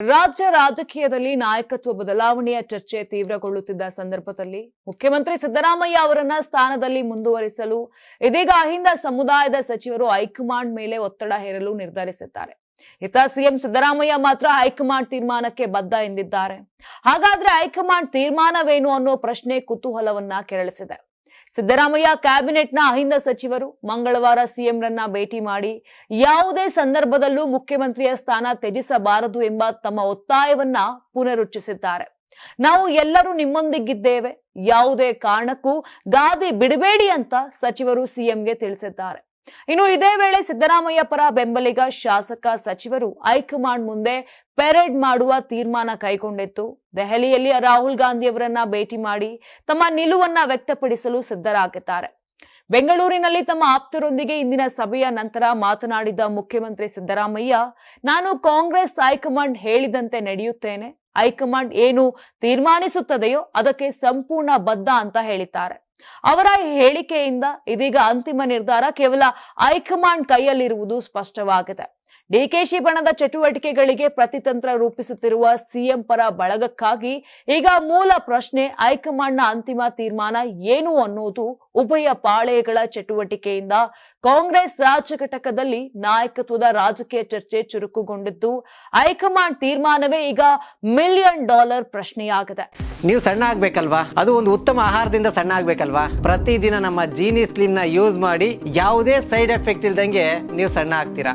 ರಾಜ್ಯ ರಾಜಕೀಯದಲ್ಲಿ ನಾಯಕತ್ವ ಬದಲಾವಣೆಯ ಚರ್ಚೆ ತೀವ್ರಗೊಳ್ಳುತ್ತಿದ್ದ ಸಂದರ್ಭದಲ್ಲಿ ಮುಖ್ಯಮಂತ್ರಿ ಸಿದ್ದರಾಮಯ್ಯ ಅವರನ್ನ ಸ್ಥಾನದಲ್ಲಿ ಮುಂದುವರಿಸಲು ಇದೀಗ ಅಹಿಂದ ಸಮುದಾಯದ ಸಚಿವರು ಹೈಕಮಾಂಡ್ ಮೇಲೆ ಒತ್ತಡ ಹೇರಲು ನಿರ್ಧರಿಸಿದ್ದಾರೆ. ಇತ ಸಿಎಂ ಸಿದ್ದರಾಮಯ್ಯ ಮಾತ್ರ ಹೈಕಮಾಂಡ್ ತೀರ್ಮಾನಕ್ಕೆ ಬದ್ಧ ಎಂದಿದ್ದಾರೆ. ಹಾಗಾದ್ರೆ ಹೈಕಮಾಂಡ್ ತೀರ್ಮಾನವೇನು ಅನ್ನೋ ಪ್ರಶ್ನೆ ಕುತೂಹಲವನ್ನ ಕೆರಳಿಸಿದೆ. ಸಿದ್ದರಾಮಯ್ಯ ಕ್ಯಾಬಿನೆಟ್ನ ಅಹಿಂದ ಸಚಿವರು ಮಂಗಳವಾರ ಸಿಎಂರನ್ನ ಭೇಟಿ ಮಾಡಿ ಯಾವುದೇ ಸಂದರ್ಭದಲ್ಲೂ ಮುಖ್ಯಮಂತ್ರಿಯ ಸ್ಥಾನ ತ್ಯಜಿಸಬಾರದು ಎಂಬ ತಮ್ಮ ಒತ್ತಾಯವನ್ನ ಪುನರುಚ್ಚರಿಸಿದ್ದಾರೆ ನಾವು ಎಲ್ಲರೂ ನಿಮ್ಮೊಂದಿಗಿದ್ದೇವೆ. ಯಾವುದೇ ಕಾರಣಕ್ಕೂ ಗಾದಿ ಬಿಡಬೇಡಿ ಅಂತ ಸಚಿವರು ಸಿಎಂಗೆ ತಿಳಿಸಿದ್ದಾರೆ. ಇನ್ನು ಇದೇ ವೇಳೆ ಸಿದ್ದರಾಮಯ್ಯ ಪರ ಬೆಂಬಲಿಗ ಶಾಸಕ ಸಚಿವರು ಹೈಕಮಾಂಡ್ ಮುಂದೆ ಪೆರೇಡ್ ಮಾಡುವ ತೀರ್ಮಾನ ಕೈಗೊಂಡಿತ್ತು. ದೆಹಲಿಯಲ್ಲಿ ರಾಹುಲ್ ಗಾಂಧಿಯವರನ್ನ ಭೇಟಿ ಮಾಡಿ ತಮ್ಮ ನಿಲುವನ್ನ ವ್ಯಕ್ತಪಡಿಸಲು ಸಿದ್ಧರಾಗಿದ್ದಾರೆ. ಬೆಂಗಳೂರಿನಲ್ಲಿ ತಮ್ಮ ಆಪ್ತರೊಂದಿಗೆ ಇಂದಿನ ಸಭೆಯ ನಂತರ ಮಾತನಾಡಿದ ಮುಖ್ಯಮಂತ್ರಿ ಸಿದ್ದರಾಮಯ್ಯ, ನಾನು ಕಾಂಗ್ರೆಸ್ ಹೈಕಮಾಂಡ್ ಹೇಳಿದಂತೆ ನಡೆಯುತ್ತೇನೆ. ಹೈಕಮಾಂಡ್ ಏನು ತೀರ್ಮಾನಿಸುತ್ತದೆಯೋ ಅದಕ್ಕೆ ಸಂಪೂರ್ಣ ಬದ್ಧ ಅಂತ ಹೇಳಿದ್ದಾರೆ. ಅವರ ಹೇಳಿಕೆಯಿಂದ ಇದೀಗ ಅಂತಿಮ ನಿರ್ಧಾರ ಕೇವಲ ಹೈಕಮಾಂಡ್ ಕೈಯಲ್ಲಿರುವುದು ಸ್ಪಷ್ಟವಾಗಿದೆ. ಡಿಕೆಶಿ ಬಣದ ಚಟುವಟಿಕೆಗಳಿಗೆ ಪ್ರತಿತಂತ್ರ ರೂಪಿಸುತ್ತಿರುವ ಸಿಎಂ ಪರ ಬಳಗಕ್ಕಾಗಿ ಈಗ ಮೂಲ ಪ್ರಶ್ನೆ ಹೈಕಮಾಂಡ್ನ ಅಂತಿಮ ತೀರ್ಮಾನ ಏನು ಅನ್ನೋದು ಉಭಯ ಪಾಳೆಯಗಳ ಚಟುವಟಿಕೆಯಿಂದ ಕಾಂಗ್ರೆಸ್ ರಾಜ್ಯ ಘಟಕದಲ್ಲಿ ನಾಯಕತ್ವದ ರಾಜಕೀಯ ಚರ್ಚೆ ಚುರುಕುಗೊಂಡಿದ್ದು, ಹೈಕಮಾಂಡ್ ತೀರ್ಮಾನವೇ ಈಗ ಮಿಲಿಯನ್ ಡಾಲರ್ ಪ್ರಶ್ನೆಯಾಗಿದೆ. ನೀವು ಸಣ್ಣ ಆಗ್ಬೇಕಲ್ವಾ? ಅದು ಒಂದು ಉತ್ತಮ ಆಹಾರದಿಂದ ಸಣ್ಣ ಆಗ್ಬೇಕಲ್ವಾ? ಪ್ರತಿದಿನ ನಮ್ಮ ಜೀನಿ ಸ್ಲಿಮ್ನ ಯೂಸ್ ಮಾಡಿ ಯಾವುದೇ ಸೈಡ್ ಎಫೆಕ್ಟ್ ಇಲ್ದಂಗೆ ನೀವು ಸಣ್ಣ ಆಗ್ತೀರಾ?